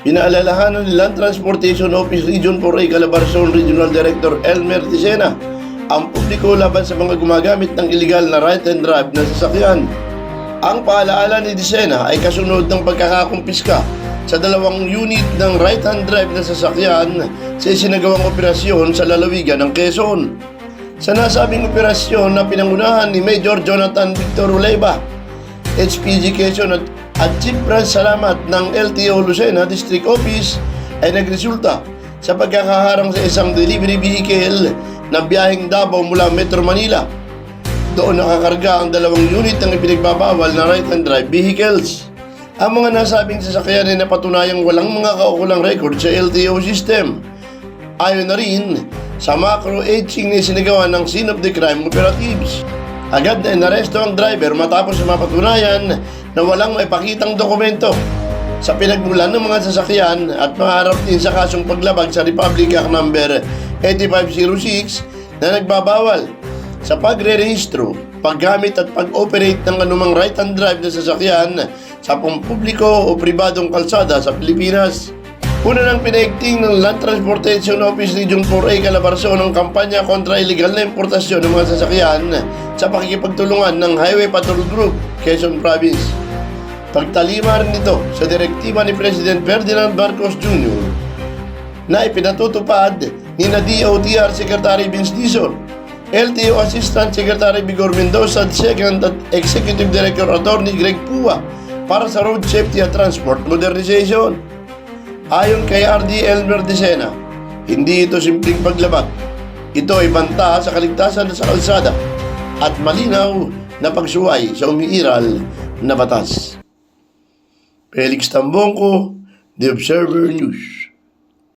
Pinaalalahanan ni Land Transportation Office Region 4A Calabarzon Regional Director Elmer Ticena ang publiko laban sa mga gumagamit ng illegal na right and drive na sasakyan. Ang paalaala ni Dicena ay kasunod ng pagkakakumpiska sa dalawang unit ng right-hand drive na sasakyan sa isinagawang operasyon sa lalawigan ng Quezon. Sa nasabing operasyon na pinangunahan ni Major Jonathan Victor Uleba, HPG Quezon at, at Chief Branch Salamat ng LTO Lucena District Office ay nagresulta sa pagkakaharang sa isang delivery vehicle na biyaheng Davao mula Metro Manila doon nakakarga ang dalawang unit ng ipinagbabawal na right-hand drive vehicles. Ang mga nasabing sasakyan ay napatunayang walang mga kaukulang record sa LTO system. Ayon na rin sa macro etching na sinagawa ng scene of the crime operatives. Agad na inaresto ang driver matapos mapatunayan na walang maipakitang dokumento sa pinagmulan ng mga sasakyan at maharap din sa kasong paglabag sa Republic Act No. 8506 na nagbabawal sa pagre-rehistro, paggamit at pag-operate ng anumang right-hand drive na sasakyan sa pampubliko o pribadong kalsada sa Pilipinas. Una nang pinaigting ng Land Transportation Office Region 4A Calabarzon ang kampanya kontra illegal na importasyon ng mga sasakyan sa pakikipagtulungan ng Highway Patrol Group, Quezon Province. Pagtalima rin ito sa direktiba ni President Ferdinand Marcos Jr. na ipinatutupad ni na DOTR Secretary Vince Dizon, LTO Assistant Secretary Vigor Mendoza at Second at Executive Director Attorney Greg Pua para sa Road Safety at Transport Modernization. Ayon kay RD Elmer Decena, hindi ito simpleng paglabag. Ito ay banta sa kaligtasan sa kalsada at malinaw na pagsuway sa umiiral na batas. Felix Tambongko, The Observer News.